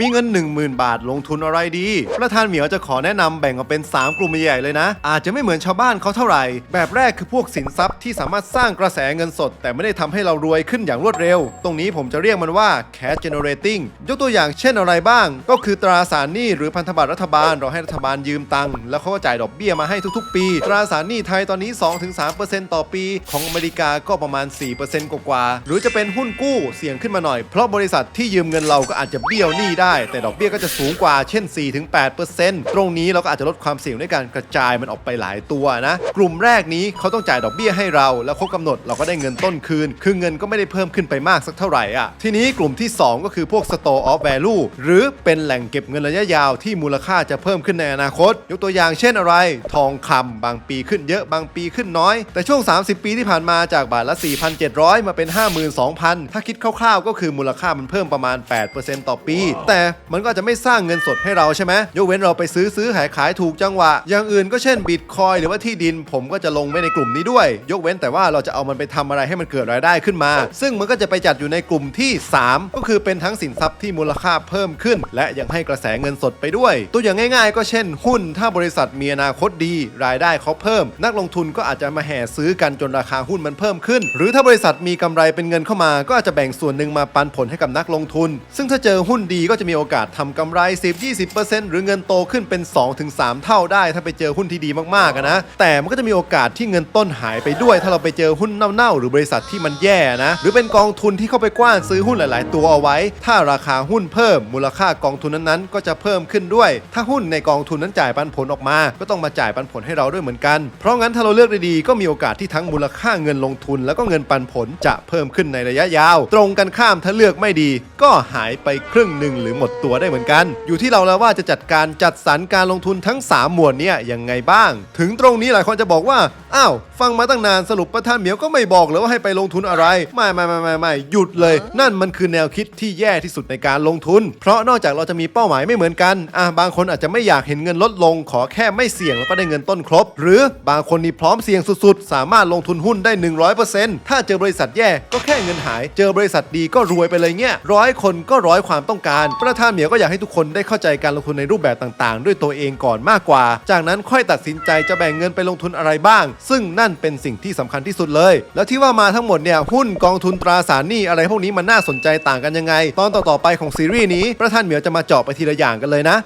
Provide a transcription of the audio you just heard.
มีเงิน 10,000 บาทลงทุนอะไรดี ประธานเหมียวจะขอแนะนำแบ่งออกเป็น 3 กลุ่มใหญ่เลยนะ อาจจะไม่เหมือนชาวบ้านเขาเท่าไหร่ แบบแรกคือพวกสินทรัพย์ที่สามารถสร้างกระแสเงินสด แต่ไม่ได้ทำให้เรารวยขึ้นอย่างรวดเร็ว ตรงนี้ผมจะเรียกมันว่า cash generating ยกตัวอย่างเช่นอะไรบ้าง ก็คือตราสารหนี้หรือพันธบัตรรัฐบาลเราให้รัฐบาลยืมตังค์แล้วเขาก็จ่ายดอกเบี้ยมาให้ทุกๆ ปี ตราสารหนี้ไทยตอนนี้ 2-3%ต่อปี ของอเมริกาก็ประมาณ 4%กว่าๆหรือจะเป็นหุ้นกู้เสี่ยงขึ้นมาหน่อย เพราะบริษัทที่ยืมเงินเราก็อาจจะเบี้ยวหนี้ได้แต่ดอกเบี้ยก็จะสูงกว่าเช่น 4-8%ตรงนี้เราก็อาจจะลดความเสี่ยงด้วยการกระจายมันออกไปหลายตัวนะ กลุ่มแรกนี้เขาต้องจ่ายดอกเบี้ยให้เรา แล้วครบกำหนดเราก็ได้เงินต้นคืน คือเงินก็ไม่ได้เพิ่มขึ้นไปมากสักเท่าไหร่อะทีนี้กลุ่มที่ 2 ก็คือพวก store of value หรือเป็นแหล่งเก็บเงินระยะยาวที่มูลค่าจะเพิ่มขึ้นในอนาคต ยกตัวอย่างเช่นอะไร ทองคำบางปีขึ้นเยอะบางปีขึ้นน้อย แต่ช่วง 30 ปีที่ผ่านมาจากบาทละ 4,700 มาเป็น 52,000 ถ้าคิดคร่าวๆ ก็คือมูลค่ามันเพิ่มประมาณ 8%ต่อปี แต่มันก็อาจจะไม่สร้างเงินสดให้เราใช่ไหมยกเว้นเราไปซื้อซื้อขายขายถูกจังหวะ อย่างอื่นก็เช่นบิตคอยหรือว่าที่ดิน ผมก็จะลงไว้ในกลุ่มนี้ด้วย ยกเว้นแต่ว่าเราจะเอามันไปทำอะไรให้มันเกิดรายได้ขึ้นมา ซึ่งมันก็จะไปจัดอยู่ในกลุ่มที่ 3 ก็คือเป็นทั้งสินทรัพย์ที่มูลค่าเพิ่มขึ้น และยังให้กระแสเงินสดไปด้วย ตัวอย่างง่าย ๆ ก็เช่น หุ้นถ้าบริษัทมีอนาคตดี รายได้เขาเพิ่ม นักลงทุนก็อาจจะมาแห่ซื้อกันจนราคาหุ้นมันเพิ่มขึ้น หรือถ้าบริษัทมีกำไรเป็นเงินเข้ามา ก็อาจจะแบ่งส่วนหนึ่งมาปันผลให้กับนักลงทุน ซึ่งถ้าเจอหุ้นดีก็จะมีโอกาสทำกำไร 10-20%หรือเงินโตขึ้นเป็น 2-3 เท่าได้ ถ้าไปเจอหุ้นที่ดีมากๆนะ แต่มันก็จะมีโอกาสที่เงินต้นหายไปด้วย ถ้าเราไปเจอหุ้นเน่าๆ หรือบริษัทที่มันแย่นะ หรือเป็นกองทุนที่เข้าไปกว้านซื้อหุ้นหลาย ๆ ตัวเอาไว้ ถ้าราคาหุ้นเพิ่ม มูลค่ากองทุนนั้นๆ ก็จะเพิ่มขึ้นด้วย ถ้าหุ้นในกองทุนนั้นจ่ายปันผลออกมา ก็ต้องมาจ่ายปันผลให้เราด้วยเหมือนกัน เพราะงั้นถ้าเราเลือกได้ดีก็มีโอกาสที่ทั้งมูลค่าเงินลงทุน แล้วก็เงินปันผลจะเพิ่มขึ้นในระยะยาว ตรงกันข้ามถ้าเลือกไม่ดี ก็หายไปครึ่งหนึ่งหรือหมดตัวได้เหมือนกัน อยู่ที่เราแล้วว่าจะจัดการจัดสรรการลงทุนทั้ง 3 หมวดเนี้ยยังไงบ้าง ถึงตรงนี้หลายคนจะบอกว่า อ้าว ฟังมาตั้งนานสรุปประธานเหมียวก็ไม่บอกเลยว่าให้ไปลงทุนอะไร ไม่ไม่ไม่ไม่ไม่หยุดเลย นั่นมันคือแนวคิดที่แย่ที่สุดในการลงทุน เพราะนอกจากเราจะมีเป้าหมายไม่เหมือนกันอะบางคนอาจจะไม่อยากเห็นเงินลดลง ขอแค่ไม่เสี่ยงแล้วก็ได้เงินต้นครบ หรือบางคนนี่พร้อมเสี่ยงสุดๆ สามารถลงทุนหุ้นได้ 100%ถ้าเจอบริษัทแย่ก็แค่เงินหาย เจอบริษัทดีก็รวยไปเลยเนี่ยร้อยคนก็ร้อยความต้องการประธานเหมียวก็อยากให้ทุกคนได้เข้าใจการลงทุนในรูปแบบต่างๆ ด้วยตัวเองก่อนมากกว่า จากนั้นค่อยตัดสินใจจะแบ่งเงินไปลงทุนอะไรบ้าง ซึ่งนั่นเป็นสิ่งที่สำคัญที่สุดเลย แล้วที่ว่ามาทั้งหมดเนี่ยหุ้นกองทุนตราสารหนี้อะไรพวกนี้มันน่าสนใจต่างกันยังไง ตอนต่อๆไปของซีรีส์นี้ประธานเหมียวจะมาเจาะไปทีละอย่างกันเลยนะ